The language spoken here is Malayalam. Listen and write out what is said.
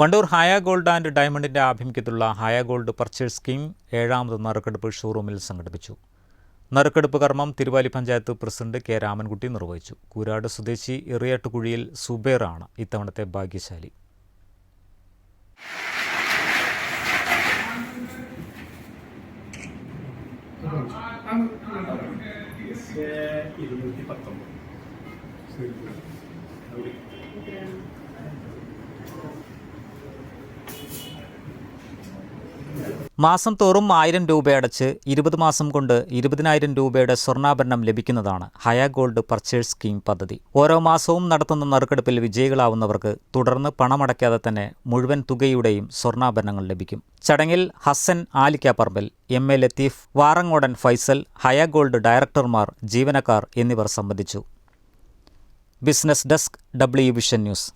വണ്ടൂർ ഹായ ഗോൾഡ് ആൻഡ് ഡയമണ്ടിന്റെ ആഭിമുഖ്യത്തിലുള്ള ഹായ ഗോൾഡ് പർച്ചേസ് സ്കീം ഏഴാമത് നറുക്കെടുപ്പ് ഷോറൂമിൽ സംഘടിപ്പിച്ചു. നറുക്കെടുപ്പ് കർമ്മം തിരുവാലി പഞ്ചായത്ത് പ്രസിഡന്റ് കെ രാമൻകുട്ടി നിർവഹിച്ചു. കൂരാട് സ്വദേശി എറിയാട്ടുകുഴിയിൽ സുബേറാണ് ഇത്തവണത്തെ ഭാഗ്യശാലി. ഇരുന്നൂറ്റി പത്തൊമ്പത് മാസം തോറും ആയിരം രൂപയടച്ച് ഇരുപത് മാസം കൊണ്ട് ഇരുപതിനായിരം രൂപയുടെ സ്വർണാഭരണം ലഭിക്കുന്നതാണ് ഹയ ഗോൾഡ് പർച്ചേസ് സ്കീം പദ്ധതി. ഓരോ മാസവും നടത്തുന്ന നറുക്കെടുപ്പിൽ വിജയികളാവുന്നവർക്ക് തുടർന്ന് പണമടയ്ക്കാതെ തന്നെ മുഴുവൻ തുകയുടെയും സ്വർണാഭരണങ്ങൾ ലഭിക്കും. ചടങ്ങിൽ Hasan Alikkaparambil M A Latheef Warangodan Faisal Haya Gold ഡയറക്ടർമാർ ജീവനക്കാർ എന്നിവർ സംബന്ധിച്ചു. Business desk W vision news.